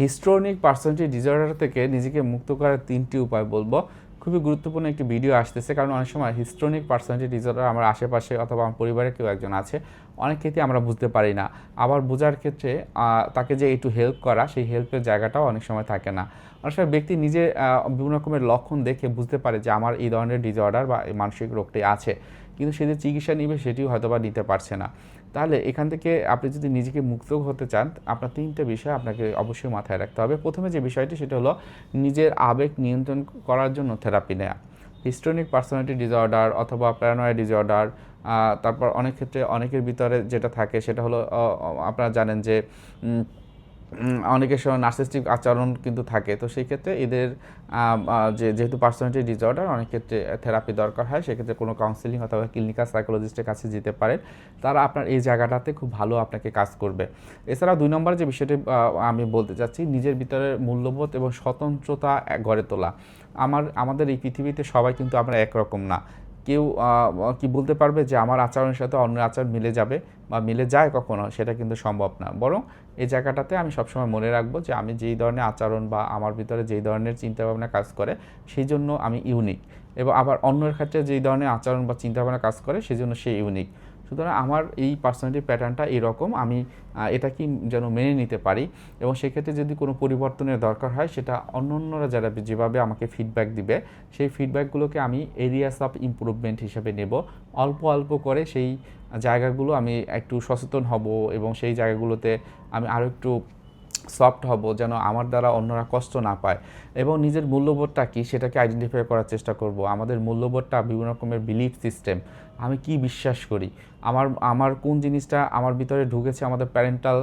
হিস্ট্রনিক personality disorder থেকে নিজেকে মুক্ত করার তিনটি উপায় বলব। খুবই গুরুত্বপূর্ণ একটি ভিডিও আসতেছে, কারণ অনেক সময় হিস্ট্রনিক পার্সোনালিটি ডিসঅর্ডার আমার আশেপাশে অথবা আমার পরিবারে কেউ একজন আছে, অনেক ক্ষেত্রে আমরা বুঝতে পারি না। আবার বোঝার ক্ষেত্রে তাকে যে একটু হেল্প করা, সেই হেল্পের জায়গাটাও অনেক সময় থাকে না। অনেক সময় ব্যক্তি নিজে বিভিন্ন রকমের লক্ষণ দেখে বুঝতে পারে যে আমার এই ধরনের ডিসঅর্ডার বা মানসিক রোগটি আছে। কিন্তু সে যে চিকিৎসা নিবে, সেটিও হয়তো বা নিতে পারছে না। তাহলে এখান থেকে আপনি যদি নিজেকে মুক্ত হতে চান, আপনার তিনটে বিষয় আপনাকে অবশ্যই মাথায় রাখতে হবে। প্রথমে যে বিষয়টি, সেটা হলো নিজের আবেগ নিয়ন্ত্রণ করার জন্য থেরাপি নেয়া। হিস্টোনিক পার্সোনালিটি ডিসঅর্ডার অথবা প্যারানয়েড ডিসঅর্ডার তারপর অনেক ক্ষেত্রে অনেকের ভিতরে যেটা থাকে, সেটা হলো আপনারা জানেন যে অনেকের সময় নার্সিস্টিক আচরণ কিন্তু থাকে। তো সেই ক্ষেত্রে এদের যে, যেহেতু পার্সোনালিটি ডিসঅর্ডার অনেক ক্ষেত্রে থেরাপি দরকার হয়। সেক্ষেত্রে কোনো কাউন্সিলিং অথবা ক্লিনিক্যাল সাইকোলজিস্টের কাছে যেতে পারেন। তারা আপনার এই জায়গাটাতে খুব ভালো আপনাকে কাজ করবে। এছাড়া দুই নম্বর যে বিষয়টি আমি বলতে চাচ্ছি, নিজের ভিতরে মূল্যবোধ এবং স্বতন্ত্রতা গড়ে তোলা। আমার, আমাদের এই পৃথিবীতে সবাই কিন্তু আমরা একরকম না। কেউ কি বলতে পারবে যে আমার আচরণের সাথে অন্য আচরণ মিলে যাবে বা মিলে যায় কখনো, সেটা কিন্তু সম্ভব না। বরং এই জায়গাটাতে আমি সবসময় মনে রাখব যে আমি যেই ধরনের আচরণ বা আমার ভিতরে যেই ধরনের চিন্তাভাবনা কাজ করে, সেই জন্য আমি ইউনিক এবং আবার অন্যের ক্ষেত্রে যেই ধরনের আচরণ বা চিন্তাভাবনা কাজ করে, সেই জন্য সে ইউনিক সুতরাং আমার এই পার্সোনালিটি প্যাটার্নটা এরকম, আমি এটা কি যেন মেনে নিতে পারি? এবং সেক্ষেত্রে যদি কোনো পরিবর্তনের দরকার হয়, সেটা অন্য অন্যরা যারা যেভাবে আমাকে ফিডব্যাক দিবে, সেই ফিডব্যাকগুলোকে আমি এরিয়াস অফ ইমপ্রুভমেন্ট হিসেবে নেব। অল্প অল্প করে সেই জায়গাগুলো আমি একটু সচেতন হব এবং সেই জায়গাগুলোতে আমি আরও একটু সফট হব যেন আমার দ্বারা অন্যরা কষ্ট না পায়। এবং নিজের মূল্যবোধটা কি, সেটাকে আইডেন্টিফাই করার চেষ্টা করব। আমাদের মূল্যবোধটা বিভিন্ন রকমের বিলিফ সিস্টেম আমি কি বিশ্বাস করি? আমার আমার কোন জিনিসটা আমার ভিতরে ঢুকেছে আমাদের প্যারেন্টাল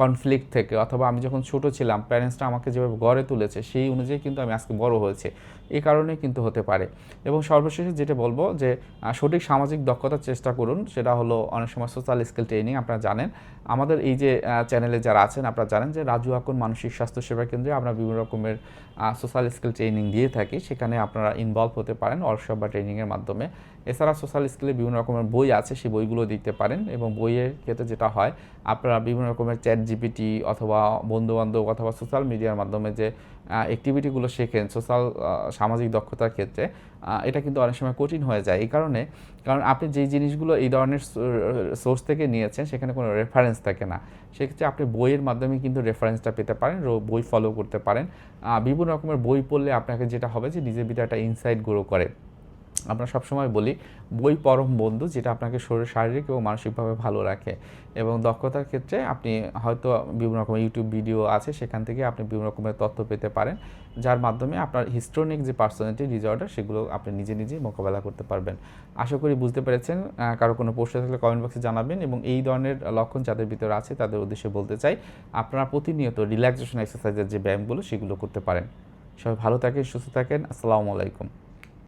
কনফ্লিক্ট থেকে? অথবা আমি যখন ছোট ছিলাম প্যারেন্টসটা আমাকে যেভাবে গড়ে তুলেছে, সেই অনুযায়ী কিন্তু আমি আজকে বড় হয়েছে। এই কারণে কিন্তু হতে পারে। এবং সর্বশেষে যেটা বলব যে সঠিক সামাজিক দক্ষতার চেষ্টা করুন, সেটা হলো অনেক সময় সোশ্যাল স্কিল ট্রেনিং আপনারা জানেন। আমাদের এই যে চ্যানেলে যারা আছেন, আপনারা জানেন যে, রাজু আকন মানসিক স্বাস্থ্য সেবা কেন্দ্রে আমরা বিভিন্ন রকমের সোশ্যাল স্কিল ট্রেনিং দিয়ে থাকি। সেখানে আপনারা ইনভলভ হতে পারেন ওয়ার্কশপ বা ট্রেনিংয়ের মাধ্যমে। এছাড়া সোশ্যাল স্কিলে বিভিন্ন রকমের বই আছে, সেই বইগুলো দেখতে পারেন এবং বইয়ের ক্ষেত্রে যেটা হয়, আপনারা বিভিন্ন রকমের চ্যাট জিপিটি অথবা বন্ধুবান্ধব অথবা সোশ্যাল মিডিয়ার মাধ্যমে যে অ্যাক্টিভিটিগুলো শেখেন, সোশ্যাল সামাজিক দক্ষতার ক্ষেত্রে এটা কিন্তু অনেক সময় কঠিন হয়ে যায়। এই কারণে, কারণ আপনি যেই জিনিসগুলো এই ধরনের সোর্স থেকে নিয়েছেন, সেখানে কোনো রেফারেন্স থাকে না। সেক্ষেত্রে আপনি বইয়ের মাধ্যমে কিন্তু রেফারেন্সটা পেতে পারেন বই ফলো করতে পারেন। বিভিন্ন রকমের বই পড়লে আপনাকে যেটা হবে যে, নিজের ভিতরে একটা ইনসাইট গ্রো করে। আমরা সবসময় বলি, বই পরম বন্ধু যেটা আপনাকে শরীর, শারীরিক এবং মানসিকভাবে ভালো রাখে এবং দক্ষতার ক্ষেত্রে আপনি হয়তো বিভিন্ন রকমের ইউটিউব ভিডিও আছে, সেখান থেকে আপনি বিভিন্ন রকমের তথ্য পেতে পারেন, যার মাধ্যমে আপনার হিস্ট্রনিক যে পার্সোনালিটি ডিসঅর্ডার সেগুলো আপনি নিজে নিজে মোকাবেলা করতে পারবেন। আশা করি বুঝতে পেরেছেন কারও কোনো প্রশ্ন থাকলে কমেন্ট বক্সে জানাবেন এবং এই ধরনের লক্ষণ যাদের ভিতরে আছে তাদের উদ্দেশ্যে বলতে চাই, আপনারা প্রতিনিয়ত রিল্যাক্সেশন এক্সারসাইজের যে ব্যায়ামগুলো সেগুলো করতে পারেন। সবাই ভালো থাকেন, সুস্থ থাকেন, আসসালামু আলাইকুম।